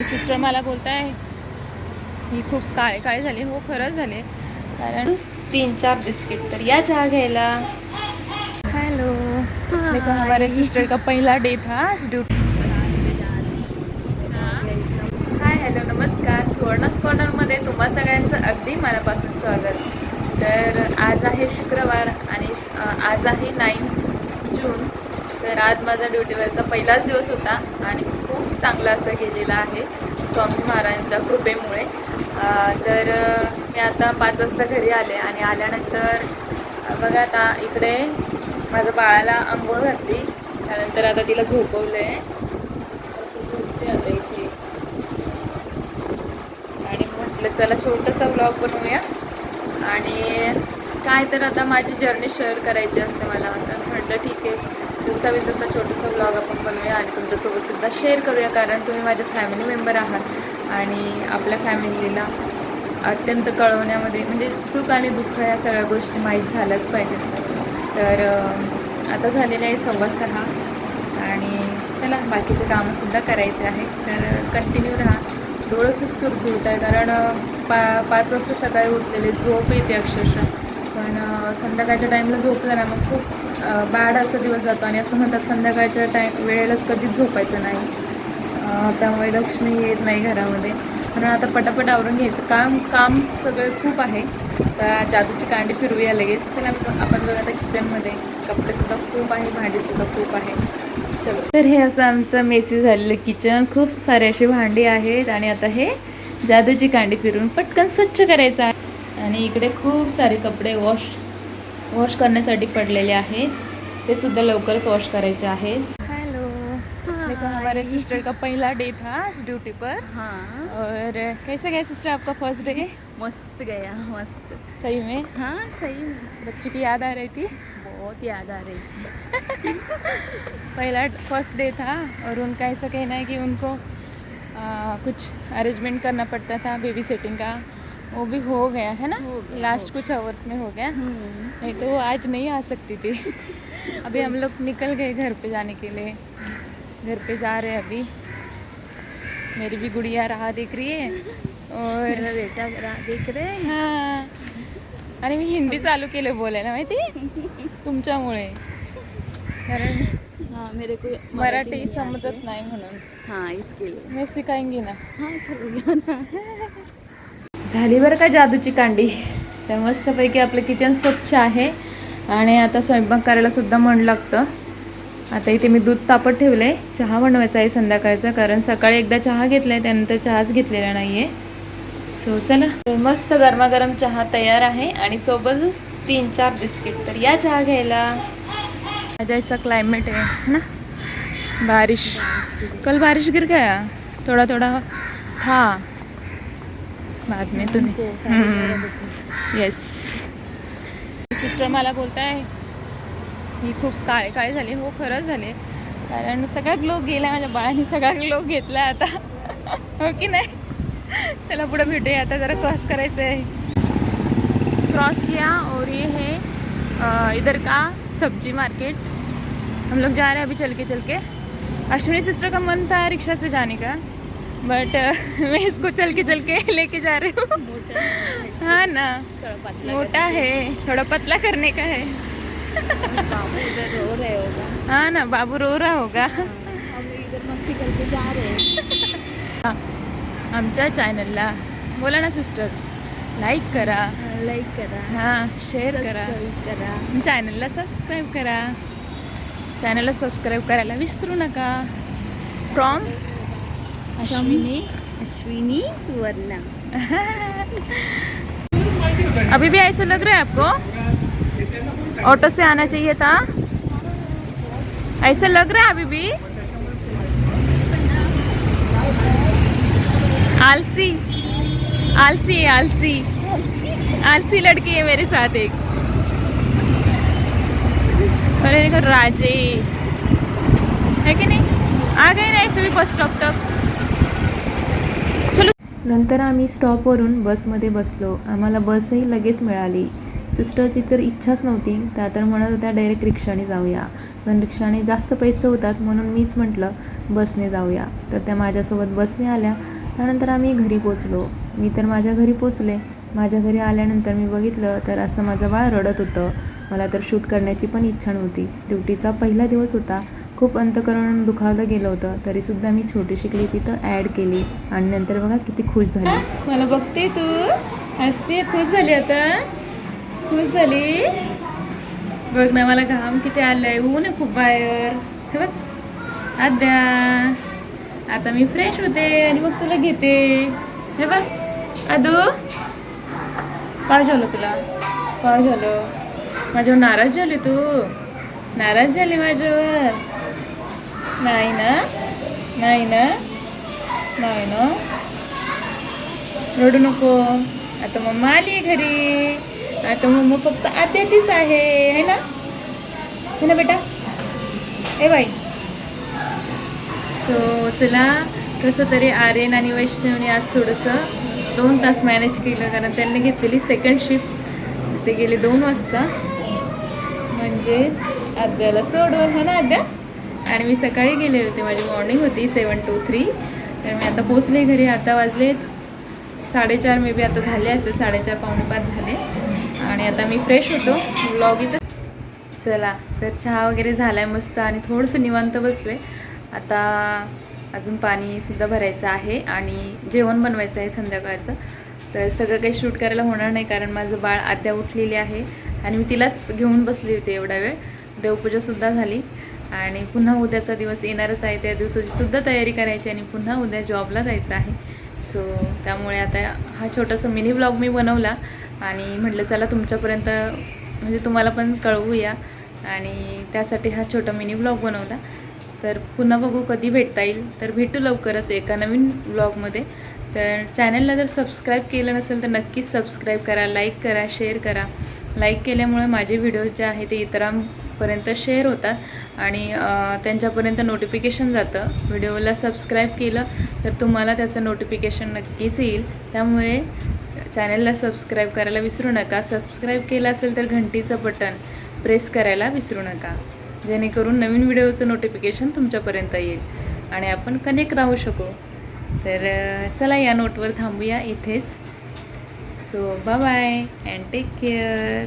Sister मला बोलताय. ही खूप काळे काळे झाली. हो खरंच झाले. कारण तीन चार बिस्किट तर या चहा घ्यायला. हॅलो. देखो हमारे सिस्टर का पहिला डे था आज ड्यूटी हाय हॅलो नमस्कार. सुवर्णास कॉर्नरमध्ये तुम्हा सगळ्यांचं अगदी मनापासून स्वागत. तर आज आहे शुक्रवार आणि आज आहे नाईन जून. तर आज माझा ड्युटीवरचा पहिलाच दिवस होता आणि चांगला असं गेलेला आहे स्वामी महाराजांच्या कृपेमुळे. तर मी आता पाच वाजता घरी आले आणि आल्यानंतर बघा आता इकडे माझ्या बाळाला आंघोळ घातली त्यानंतर आता तिला झोपवलं आहे झोपते आता इथे. आणि म्हटलं चला छोटासा ब्लॉग बनवूया. आणि काय तर आता माझी जर्नी शेअर करायची असते मला. म्हणतात म्हटलं ठीक आहे. जसा मी तसा छोटासा ब्लॉग आपण बनवूया आणि तुमच्यासोबतसुद्धा शेअर करूया कारण तुम्ही माझे फॅमिली मेंबर आहात आणि आपल्या फॅमिलीला अत्यंत कळवण्यामध्ये म्हणजे सुख आणि दुःख या सगळ्या गोष्टी माहीत झाल्याच पाहिजेत. तर आता झालेले आहे सव्वा सहा आणि चला बाकीचे कामंसुद्धा करायचे आहे तर कंटिन्यू राहा. डोळं खूप चुरचुरत आहे कारण पा पाच वाजता सकाळी उठलेले झोप येते अक्षरशः. पण संध्याकाळच्या टाईमला झोपलं ना मग खूप बॅड असा दिवस जातो. आणि असं म्हणतात संध्याकाळच्या टाईम वेळेलाच कधीच झोपायचं नाही. त्यामुळे लक्ष्मी येत नाही घरामध्ये. म्हणून आता पटापट आवरून घ्यायचं. काम काम सगळं खूप आहे. तर जादूची कांडी फिरवूया लगेच. चला आपण आपण बघा आता किचनमध्ये कपडेसुद्धा खूप आहे भांडीसुद्धा खूप आहे. चलो. तर हे असं आमचं मेसी झालेलं किचन खूप सारे अशी भांडी आहेत. आणि आता हे जादूची कांडी फिरून पटकन स्वच्छ करायचं आहे. आणि इकडे खूप सारे कपडे वॉश वॉश करण्यासाठी पडलेले आहेत. ते सुद्धा लवकरच वॉश करायचे आहेत. हॅलो. देखो हमारे सिस्टर का पहला डे था आज ड्यूटी पर. हाँ. और कैसा गया सिस्टर आपका फर्स्ट डे मस्त गया मस्त. सही में? हाँ सही में. बच्चों की याद आ रही थी? बहुत याद आ रही पहला फर्स्ट डे था और उनका ऐसा कहना है कि उनको आ, कुछ अरेंजमेंट करना पड़ता था बेबी सेटिंग का। वो भी हो गया है ना? हो लास्ट हो कुछ आवर्स में हो गया। नहीं तो वो आज नहीं आ सकती थी। अभी हम लोग निकल गए घर पे जाने के लिए। घर पे जा रहे हैं अभी। मेरी भी गुड़िया राह देख रही है और मेरा बेटा रा- देख रहे हैं। हां। आणि मी हिंदी चालू केलं बोलायला माहिती? तुमच्यामुळे। कारण हाँ मेरे को मराठी समजत। नाही म्हणून। हाँ इसके लिए। मी शिकायंगी ना। हाँ चलेगा ना। झाली बरं का जादूची कांडी. तर मस्तपैकी आपलं किचन स्वच्छ आहे. आणि आता स्वयंपाक करायला सुद्धा मन लागतं. आता इथे मी दूध तापत ठेवलं आहे चहा बनवायचा आहे संध्याकाळचा कारण सकाळी एकदा चहा घेतला आहे त्यानंतर चहाच घेतलेला नाही आहे सो चला मस्त गरमागरम चहा तयार आहे आणि सोबतच तीन चार बिस्किट तर या चहा घ्यायला. माझ्या ऐसा क्लाइमेट ना? बारिश. कल बारिश गिर गया थोड़ा थोड़ा. था बाद में तो को साढ़े ग्यारह नहीं बजे। येस सिस्टर मला बोलताय ही खूप काळे काळे झाले. हो खरंच झाले. कारण सगळा ग्लो गेला माझ्या बाळाने सगळा ग्लो घेतला आता. हो की नाही? चला पुढे भेटूया. आता जरा क्रॉस करायचं आहे क्रॉस किया और ये है इधर का सब्जी मार्केट हम लोग जा रहे हैं अभी चल के चल के. अश्विनी सिस्टर का मन था रिक्शा से जाने का. बट मैं इसको चल के चल के लेके जा रही हूँ। है, ना। थोड़ा पतला मोटा है थोड़ा पतला करने का है। हाँ ना बाबू रो रहा होगा। हम लोग इधर मस्ती करके जा रहे हैं। आमच्या चॅनलला बोला ना सिस्टर लाईक करा। लाइक करा। हां शेअर करा। करा। चॅनलला सबस्क्राईब करा। चॅनलला सबस्क्राईब करायला विसरू नका। फ्रॉम अश्विनी। अश्विनी। सुवर्णा। अभी भी ऐसा लग रहा है आपको? ऑटो से आना चाहिए था। ऐसा लग रहा है अभी भी? आलसी। आलसी आलसी। आलसी लड़की है मेरे साथ एक। अरे देखो राजे। है की नहीं? आ गए ना ऐसे भी बस स्टॉप तक। नंतर आम्ही स्टॉपवरून बसमध्ये बसलो. आम्हाला बसही लगेच मिळाली. सिस्टरची तर इच्छाच नव्हती. त्या तर म्हणत होत्या डायरेक्ट रिक्षाने जाऊया. पण रिक्षाने जास्त पैसे होतात म्हणून मीच म्हटलं बसने जाऊया. तर त्या माझ्यासोबत बसने आल्या. त्यानंतर आम्ही घरी पोचलो. मी तर माझ्या घरी पोचले. माझ्या घरी आल्यानंतर मी बघितलं तर असं माझं बाळ रडत होतं. मला तर शूट करण्याची पण इच्छा नव्हती. ड्युटीचा पहिला दिवस होता. खूप अंतकरण दुखावलं गेलं होतं तरीसुद्धा मी छोटीशी क्लिप इथं ॲड केली. आणि नंतर बघा किती खुश झाली. मला बघते तू. हसते खुश झाली आता. खुश झाली. बघ ना मला घाम किती आलाय. ऊन आहे खूप बाहेर. हे बघ. आद्या. आता मी फ्रेश होते आणि मग तुला घेते. हे बघ. आदू. काय झालं तुला? काय झालं. माझ्यावर नाराज झाली तू. नाराज झाली माझ्यावर. नाही ना नाही ना नाही ना रडू नको. आता मम्मा आली घरी. आता मम्मा फक्त आत्याचीच आहे. है ना? है ना बेटा? ए बाई. सो चला. कसं तरी आर्यन आणि वैष्णवने आज थोडंसं दोन तास मॅनेज केलं कारण त्यांनी घेतलेली सेकंड शिफ्ट ते गेले दोन वाजता. म्हणजेच आद्याला सोडून. हो ना आद्या? आणि मी सकाळी गेले होते. माझी मॉर्निंग होती सेवन टू थ्री तर मी आता पोचले घरी. आता वाजलेत साडेचार. मे बी आता झाले असेल साडेचार पावणे पाच झाले. आणि आता मी फ्रेश होतो. ब्लॉग इथं. चला तर चहा वगैरे झाला आहे मस्त आणि थोडंसं निवांत बसले. आता अजून पाणीसुद्धा भरायचं आहे आणि जेवण बनवायचं आहे संध्याकाळचं. तर सगळं काही शूट करायला होणार नाही कारण माझं बाळ आद्या उठलेली आहे. आणि मी तिलाच घेऊन बसली होती एवढा वेळ. देवपूजासुद्धा झाली. आणि पुन्हा उद्याचा दिवस येणारच आहे. त्या दिवसाची सुद्धा तयारी करायची आणि पुन्हा उद्या जॉबला जायचं आहे. सो त्यामुळे आता हा छोटासा मिनी ब्लॉग मी बनवला आणि म्हटलं चला तुमच्यापर्यंत म्हणजे तुम्हाला पण कळवूया. आणि त्यासाठी हा छोटा मिनी ब्लॉग बनवला. तर पुन्हा बघू कधी भेटता येईल. तर भेटू लवकरच एका नवीन ब्लॉगमध्ये तर चॅनलला जर सबस्क्राईब केलं नसेल तर नक्कीच सबस्क्राईब करा लाईक करा शेअर करा. लाईक केल्यामुळे माझे व्हिडिओज जे आहे ते इतरां पर्यंत शेअर होतात. आणि त्यांच्यापर्यंत नोटिफिकेशन जातं. व्हिडिओला सबस्क्राईब केलं तर तुम्हाला त्याचं नोटिफिकेशन नक्कीच येईल. त्यामुळे चॅनलला सबस्क्राईब करायला विसरू नका. सबस्क्राईब केलं असेल तर घंटीचं बटन प्रेस करायला विसरू नका. जेणेकरून नवीन व्हिडिओचं नोटिफिकेशन तुमच्यापर्यंत येईल. आणि आपण कनेक्ट राहू शकू. तर चला या नोटवर थांबूया इथेच. So bye bye and take care